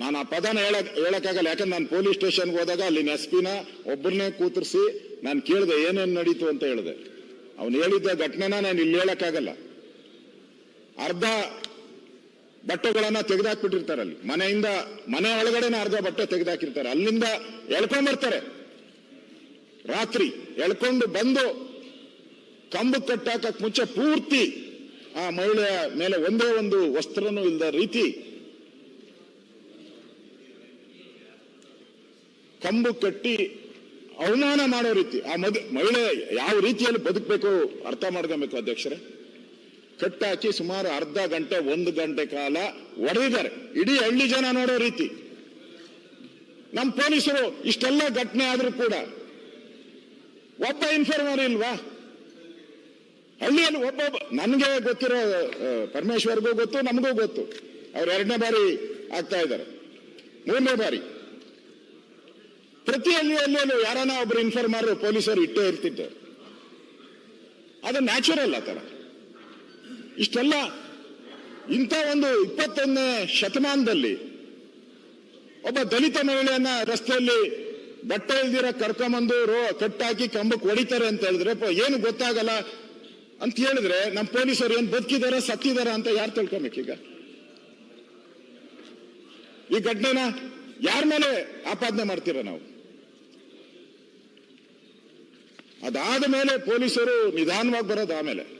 ನಾನು ಆ ಪದನ ಹೇಳಕ್ ಹೇಳಕ್ಕಾಗಲ್ಲ. ಯಾಕಂದ್ರೆ ನಾನು ಪೊಲೀಸ್ ಸ್ಟೇಷನ್ಗೆ ಹೋದಾಗ ಅಲ್ಲಿನ ಎಸ್ ಪಿನ ಒಬ್ಬರನ್ನೇ ಕೂತರಿಸಿ ನಾನು ಕೇಳಿದೆ, ಏನೇನು ನಡೀತು ಅಂತ ಹೇಳಿದೆ. ಅವನು ಹೇಳಿದ್ದ ಘಟನೆನ ನಾನು ಇಲ್ಲಿ ಹೇಳಕ್ಕಾಗಲ್ಲ. ಅರ್ಧ ಬಟ್ಟೆಗಳನ್ನ ತೆಗೆದಾಕ್ಬಿಟ್ಟಿರ್ತಾರೆ ಅಲ್ಲಿ. ಮನೆಯಿಂದ, ಮನೆ ಒಳಗಡೆನೇ ಅರ್ಧ ಬಟ್ಟೆ ತೆಗೆದಾಕಿರ್ತಾರೆ. ಅಲ್ಲಿಂದ ಎಳ್ಕೊಂಡ್ಬರ್ತಾರೆ ರಾತ್ರಿ ಎಳ್ಕೊಂಡು ಬಂದು ಕಂಬು ಕಟ್ಟಾಕ ಮುಂಚೆ ಪೂರ್ತಿ ಆ ಮಹಿಳೆಯ ಮೇಲೆ ಒಂದೇ ಒಂದು ವಸ್ತ್ರನೂ ಇಲ್ಲದ ರೀತಿ ಕಂಬು ಕಟ್ಟಿ ಅವಮಾನ ಮಾಡೋ ರೀತಿ, ಆ ಮದ್ ಮಹಿಳೆ ಯಾವ ರೀತಿಯಲ್ಲಿ ಬದುಕಬೇಕು ಅರ್ಥ ಮಾಡ್ಕೊಬೇಕು ಅಧ್ಯಕ್ಷರೇ? ಕಟ್ಟಾಕಿ ಸುಮಾರು ಅರ್ಧ ಗಂಟೆ, ಒಂದು ಗಂಟೆ ಕಾಲ ಒಡೆದಿದ್ದಾರೆ. ಇಡೀ ಹಳ್ಳಿ ಜನ ನೋಡೋ ರೀತಿ. ನಮ್ಮ ಪೊಲೀಸರು ಇಷ್ಟೆಲ್ಲ ಘಟನೆ ಆದರೂ ಕೂಡ ಒಬ್ಬ ಇನ್ಫಾರ್ಮರ್ ಇಲ್ವಾ? ಹಳ್ಳಿಯಲ್ಲಿ ಒಬ್ಬೊಬ್ಬ, ನನಗೆ ಗೊತ್ತಿರೋ ಪರಮೇಶ್ವರ್ಗೂ ಗೊತ್ತು, ನಮಗೂ ಗೊತ್ತು. ಅವ್ರು ಎರಡನೇ ಬಾರಿ ಆಗ್ತಾ ಇದ್ದಾರೆ. ಮೂರನೇ ಬಾರಿ. ಪ್ರತಿ ಹಳ್ಳಿಯಲ್ಲೂ ಯಾರನ್ನ ಒಬ್ರು ಇನ್ಫಾರ್ಮರ್ ಪೊಲೀಸರು ಇಟ್ಟೇ ಇರ್ತಿದ್ದೆ ಅದು ನ್ಯಾಚುರಲ್ ಆ ಥರ. ಇಷ್ಟೆಲ್ಲ ಇಂಥ ಒಂದು ಇಪ್ಪತ್ತೊಂದನೇ ಶತಮಾನದಲ್ಲಿ ಒಬ್ಬ ದಲಿತ ಮಹಿಳೆಯನ್ನ ರಸ್ತೆಯಲ್ಲಿ ಬಟ್ಟೆ ಇಲ್ದಿರ ಕರ್ಕೊಂಬಂದು ರೋ, ಕಟ್ಟಾಕಿ ಕಂಬಕ್ಕೆ ಹೊಡಿತಾರೆ ಅಂತ ಹೇಳಿದ್ರೆ ಏನು ಗೊತ್ತಾಗಲ್ಲ? ಅಂತ ಹೇಳಿದ್ರೆ ನಮ್ಮ ಪೊಲೀಸರು ಏನ್ ಬದುಕಿದಾರ, ಸತ್ತಿದಾರ ಅಂತ ಯಾರು ತಿಳ್ಕೊಬೇಕೀಗ? ಈ ಘಟನೆನ ಯಾರ ಮೇಲೆ ಆಪಾದನೆ ಮಾಡ್ತೀರ ನಾವು? ಅದಾದ ಮೇಲೆ ಪೊಲೀಸರು ನಿಧಾನವಾಗಿ ಬರೋದು ಆಮೇಲೆ.